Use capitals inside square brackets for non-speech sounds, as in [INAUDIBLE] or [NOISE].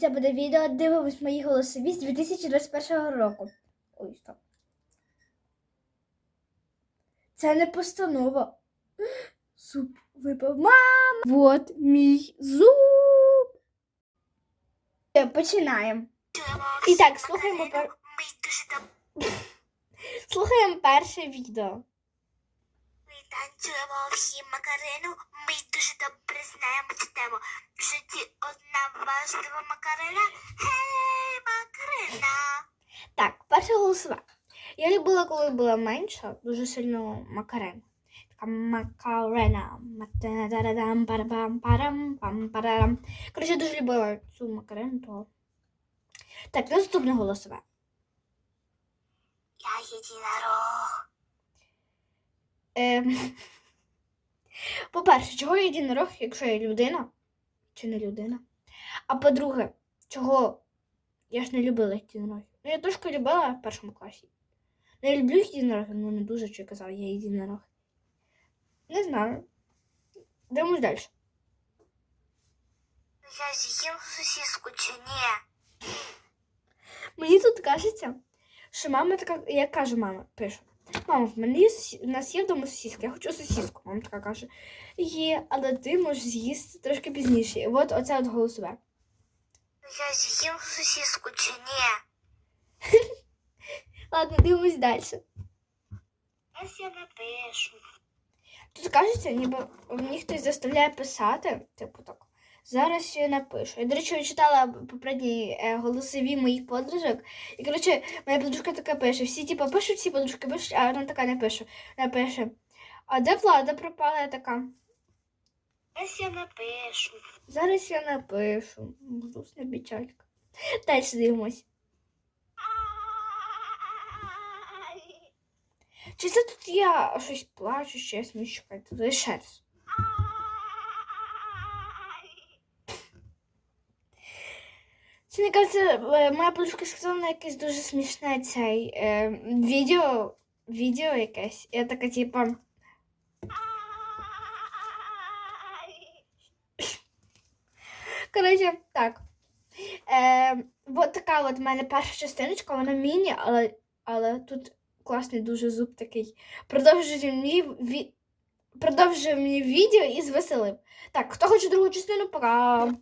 це буде відео Дивимось мої голосові з 2021 року. Ой, стоп. Це не постанова. Зуб випав. Мам! Вот мій зуб. Починаємо. І так, слухаємо пер... Ми слухаємо перше відео. танцюємо всі Макарину. Ми дуже добре знаємо цю тему. В житті одна важлива Макарина. Гей, Макарина! Так, перше голосове. Я любила, коли була менша, дуже сильно Макарен. Така Макарена. Коротше, я дуже любила цю Макарену, то. Так, наступне голосове. Я єдинорог. Ем... По-перше, чого я єдинорог, якщо я людина чи не людина? А по-друге, чого я ж не любила єдинорогів? Ну, я трошки любила в першому класі. Ну, я люблю єдинорогів, але не дуже, що я казала, я єдинорог. Не знаю. Дивимось далі. Я з'їм сосиску чи ні? Мені тут кажеться, що мама така, я кажу, мама, пишу. Мама, в мене в нас є вдома сосиска, я хочу сосиску. Мама така каже, є, але ти можеш з'їсти трошки пізніше. І от оце от голосове. Я з'їм сосиску чи ні? [LAUGHS] Ладно, дивимось далі. Ось я напишу. Тут кажеться, ніби мені хтось заставляє писати, типу так. Зараз я напишу. Я, до речі, читала попередні е, голосові моїх подружок. І, коротше, моя подружка така пише. Всі типу, пишуть, всі подружки пишуть, а вона така не пише. Вона пише. А де влада пропала? Я така. Ось я напишу. Зараз я напишу. Грустна печалька. Далі дивимось. Чи це тут я щось плачу, ще я чекайте, ще раз. Це мені кажеться, е, моя подружка сказала на якесь дуже смішне цей е, відео, відео якесь. Я така, типа. [LAUGHS] Коротше, так. Е, от така от в мене перша частиночка, вона міні, але, але тут класний дуже зуб такий. Продовжує мені, ві... Продовжує мені відео і звеселив. Так, хто хоче другу частину, пока.